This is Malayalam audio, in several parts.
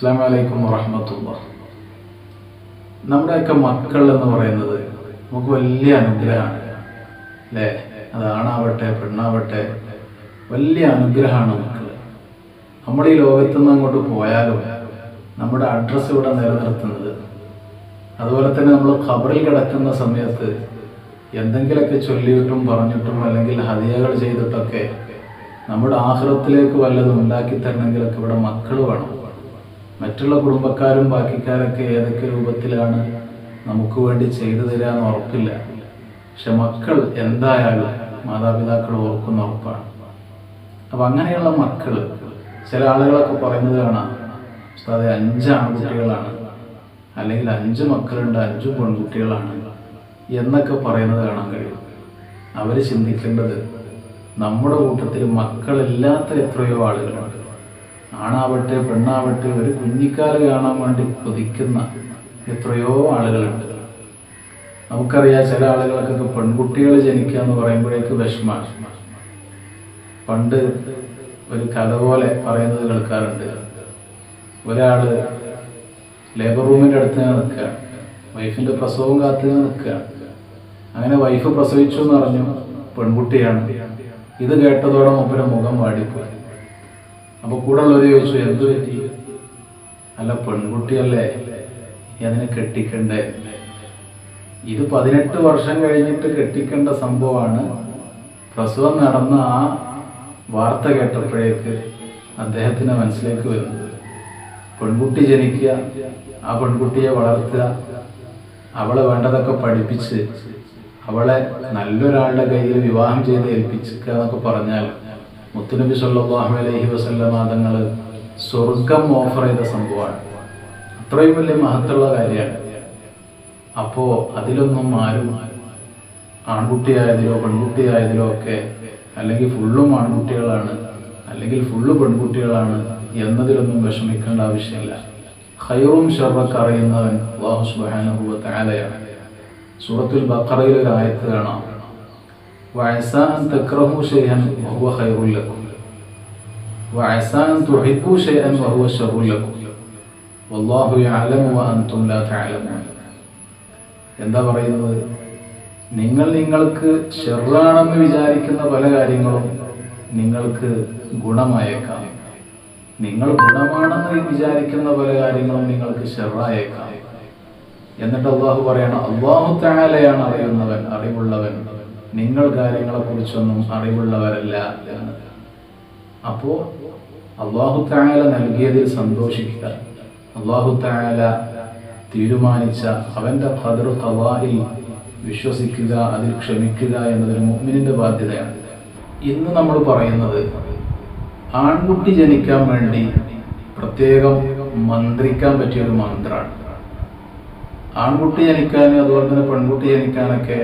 അസ്സാം വലൈക്കും വറഹമത്തുള്ള. നമ്മുടെയൊക്കെ മക്കൾ എന്ന് പറയുന്നത് നമുക്ക് വലിയ അനുഗ്രഹമാണ്. അല്ലേ? അത് ആണാവട്ടെ പെണ്ണാവട്ടെ വലിയ അനുഗ്രഹമാണ് മക്കൾ. നമ്മൾ ഈ ലോകത്തു നിന്ന് അങ്ങോട്ട് പോയാലും നമ്മുടെ അഡ്രസ്സ് ഇവിടെ നിലനിർത്തുന്നത് അതുപോലെ തന്നെ നമ്മൾ ഖബറിൽ കിടക്കുന്ന സമയത്ത് എന്തെങ്കിലുമൊക്കെ ചൊല്ലിയിട്ടും പറഞ്ഞിട്ടും അല്ലെങ്കിൽ ഹതിയകൾ ചെയ്തിട്ടൊക്കെ നമ്മുടെ ആഹ്ലത്തിലേക്ക് വല്ലതും ഉണ്ടാക്കി തരണമെങ്കിലൊക്കെ ഇവിടെ മക്കൾ വേണം. മറ്റുള്ള കുടുംബക്കാരും ബാക്കിക്കാരൊക്കെ ഏതൊക്കെ രൂപത്തിലാണ് നമുക്ക് വേണ്ടി ചെയ്തു തരാന്ന് ഉറപ്പില്ല. പക്ഷെ മക്കൾ എന്തായാലും മാതാപിതാക്കൾ ഓർക്കുന്ന ഉറപ്പാണ്. അപ്പം അങ്ങനെയുള്ള മക്കൾ ചില ആളുകളൊക്കെ പറയുന്നത് കാണാം ഉസ്താദെ അഞ്ച് ആൺകുട്ടികളാണ്. അല്ലെങ്കിൽ അഞ്ച് മക്കളുണ്ട് അഞ്ചു പെൺകുട്ടികളാണ്. എന്നൊക്കെ പറയുന്നത് കാണാൻ കഴിയും. അവർ ചിന്തിക്കേണ്ടത് നമ്മുടെ കൂട്ടത്തിൽ മക്കളില്ലാത്ത എത്രയോ ആളുകളുണ്ട്. ആണാവട്ടെ പെണ്ണാവട്ടെ ഒരു കുഞ്ഞിക്കാൽ കാണാൻ വേണ്ടി കൊതിക്കുന്ന എത്രയോ ആളുകളുണ്ട്. നമുക്കറിയാം ചില ആളുകൾക്കൊക്കെ പെൺകുട്ടികൾ ജനിക്കുക എന്ന് പറയുമ്പോഴേക്ക് വിഷമാണ് പണ്ട് ഒരു കഥ പോലെ പറയുന്നത് കേൾക്കാറുണ്ട്. ഒരാൾ ലേബർ റൂമിന്റെ അടുത്ത് ഞാൻ നിൽക്കുകയാണ് വൈഫിന്റെ പ്രസവം കാത്തു നിൽക്കുകയാണ് അങ്ങനെ വൈഫ് പ്രസവിച്ചു എന്ന് പറഞ്ഞു പെൺകുട്ടിയാണ്. ഇത് കേട്ടതോടെ മുമ്പിലെ മുഖം വാടിപ്പോയി. അപ്പൊ കൂടെ ഉള്ളവർ ചോദിച്ചു എന്തു പറ്റി? അല്ല പെൺകുട്ടിയല്ലേ അതിനെ കെട്ടിക്കണ്ടേ? ഇത് പതിനെട്ട് വർഷം കഴിഞ്ഞിട്ട് കെട്ടിക്കേണ്ട സംഭവമാണ്. പ്രസവം നടന്ന ആ വാർത്ത കേട്ടപ്പോഴേക്ക് അദ്ദേഹത്തിന് മനസ്സിലേക്ക് വരുന്നത്. പെൺകുട്ടി ജനിക്കുക ആ പെൺകുട്ടിയെ വളർത്തുക അവളെ വേണ്ടതൊക്കെ പഠിപ്പിച്ച് അവളെ നല്ലൊരാളുടെ കയ്യിൽ വിവാഹം ചെയ്ത് ഏൽപ്പിക്കുക എന്നൊക്കെ പറഞ്ഞാൽ മുത്തുനബി സല്ലല്ലാഹു അലൈഹി വസല്ലമ തങ്ങൾ സ്വർഗം ഓഫർ ചെയ്ത സംഭവമാണ്. അത്രയും വലിയ മഹത്തുള്ള കാര്യമാണ്. അപ്പോ അതിലൊന്നും ആരും ആൺകുട്ടിയായതിലോ പെൺകുട്ടിയായതിലോ ഒക്കെ അല്ലെങ്കിൽ ഫുള്ളും ആൺകുട്ടികളാണ് അല്ലെങ്കിൽ ഫുള്ള് പെൺകുട്ടികളാണ് എന്നതിലൊന്നും വിഷമിക്കേണ്ട ആവശ്യമില്ല. ഖൈറും ഷെറൊക്കെ അറിയുന്നവൻ അള്ളാഹു സുബ്ഹാനഹു വ തആലയാണ്. സൂറത്തുൽ ഒരു ആയത്ത് കാണാം. وعسى أن تكرهوا شيئا وهو خير لكم وعسى أن تحبوا شيئا وهو شر لكم والله يعلم وأنتم لا تعلمون എന്താ പറയുന്നത് നിങ്ങൾ നിങ്ങൾക്ക് ഷെറാണെന്ന് വിചാരിക്കുന്ന പല കാര്യങ്ങളും നിങ്ങൾക്ക് ഗുണമായേക്കാം നിങ്ങൾ ഗുണമാണെന്ന് വിചാരിക്കുന്ന പല കാര്യങ്ങളും നിങ്ങൾക്ക് ഷെറായേക്കാം എന്നിട്ട് അള്ളാഹു പറയണം അള്ളാഹു താലയാണ് അറിയുന്നവൻ അറിവുള്ളവൻ നിങ്ങൾ കാര്യങ്ങളെ കുറിച്ചൊന്നും അറിവുള്ളവരല്ല എന്ന് അപ്പോ അള്ളാഹു താല നൽകിയതിൽ സന്തോഷിക്കുക. അള്ളാഹു താല തീരുമാനിച്ച അവന്റെ ഖദർ ഖവായിൽ വിശ്വസിക്കുക അതിൽ ക്ഷമിക്കുക എന്നതൊരു മുഅ്മിനിന്റെ ബാധ്യതയാണ്. ഇന്ന് നമ്മൾ പറയുന്നത് ആൺകുട്ടി ജനിക്കാൻ വേണ്ടി പ്രത്യേകം മന്ത്രിക്കാൻ പറ്റിയ ഒരു മന്ത്രമാണ് ആൺകുട്ടി ജനിക്കാനും അതുപോലെ തന്നെ പെൺകുട്ടി ജനിക്കാനൊക്കെ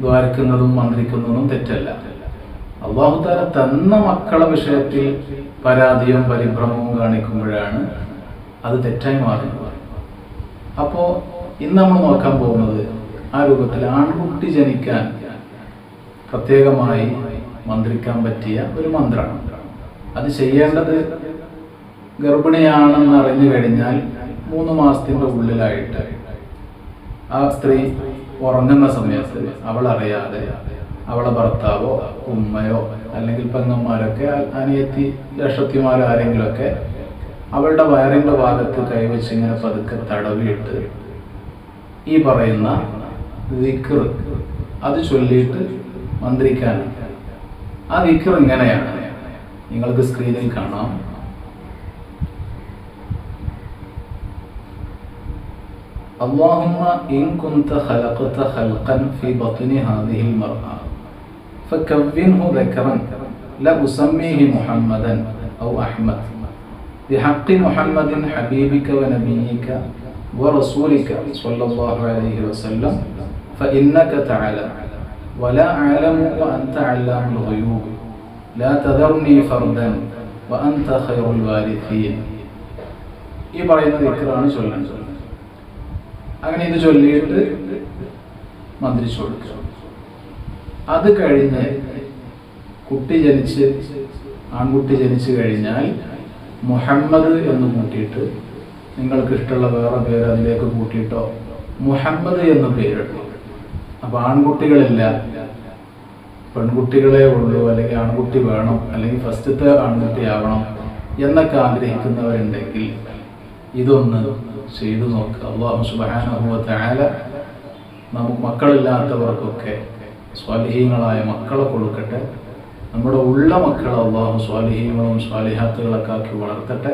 ദ്വാരക്കുന്നതും മന്ത്രിക്കുന്നതും തെറ്റല്ല. അള്ളാഹുത്താല തന്ന മക്കളെ വിഷയത്തിൽ പരാതിയും പരിഭ്രമവും കാണിക്കുമ്പോഴാണ് അത് തെറ്റായി മാറുന്നത്. അപ്പോ ഇന്ന് നമ്മൾ നോക്കാൻ പോകുന്നത് ആ രൂപത്തിൽ ആൺകുട്ടി ജനിക്കാൻ പ്രത്യേകമായി മന്ത്രിക്കാൻ പറ്റിയ ഒരു മന്ത്രമാണ് അത് ചെയ്യേണ്ടത് ഗർഭിണിയാണെന്ന് അറിഞ്ഞു കഴിഞ്ഞാൽ മൂന്ന് മാസത്തിന്റെ ഉള്ളിലായിട്ട് ആ സ്ത്രീ ഉറങ്ങുന്ന സമയത്ത് അവൾ അറിയാതെ അവളെ ഭർത്താവോ ഉമ്മയോ അല്ലെങ്കിൽ പെങ്ങന്മാരൊക്കെ അനിയത്തി ലക്ഷത്തിമാരോ ആരെങ്കിലുമൊക്കെ അവളുടെ വയറിന്റെ ഭാഗത്ത് കൈവച്ച് ഇങ്ങനെ പതുക്കെ തടവിയിട്ട് ഈ പറയുന്ന വിക്ർ അത് ചൊല്ലിയിട്ട് മന്ത്രിക്കാൻ ആ വിക്ർ ഇങ്ങനെയാണ് നിങ്ങൾക്ക് സ്ക്രീനിൽ കാണാം. اللهم إن كنت خلقت خلقا في بطن هذه المرأة فكونه ذكرا لا أسميه محمدا أو أحمد بحق محمد حبيبك ونبيك ورسولك صلى الله عليه وسلم فإنك تعلم ولا أعلم وأنت علام الغيوب لا تذرني فردا وأنت خير الوارثين ഈ പറയുന്ന ദിക്കറാണ് ചൊല്ലേണ്ടത് അങ്ങനെ ഇത് ചൊല്ലിയിട്ട് മന്ത്രിച്ചു കൊടുക്കുക. അത് കഴിഞ്ഞ് കുട്ടി ജനിച്ച് ആൺകുട്ടി ജനിച്ചു കഴിഞ്ഞാൽ മുഹമ്മദ് എന്ന് കൂട്ടിയിട്ട് നിങ്ങൾക്ക് ഇഷ്ടമുള്ള വേറെ പേര് അതിലേക്ക് കൂട്ടിയിട്ടോ? മുഹമ്മദ് എന്ന് പേരിട്ടു. അപ്പൊ ആൺകുട്ടികളില്ല. പെൺകുട്ടികളെ ഉള്ളൂ അല്ലെങ്കിൽ ആൺകുട്ടി വേണം അല്ലെങ്കിൽ ഫസ്റ്റത്തെ ആൺകുട്ടി ആവണം എന്നൊക്കെ ആഗ്രഹിക്കുന്നവരുണ്ടെങ്കിൽ ഇതൊന്ന് ചെയ്തു നോക്കുക അള്ളാഹു സുബാനുഭവ താല നമുക്ക് മക്കളില്ലാത്തവർക്കൊക്കെ സ്വാലിഹീങ്ങളായ മക്കളെ കൊടുക്കട്ടെ. നമ്മുടെ ഉള്ള മക്കളെ അള്ളാഹു സ്വാലിഹീങ്ങളും സ്വാലിഹാത്തുകളൊക്കെ ആക്കി വളർത്തട്ടെ.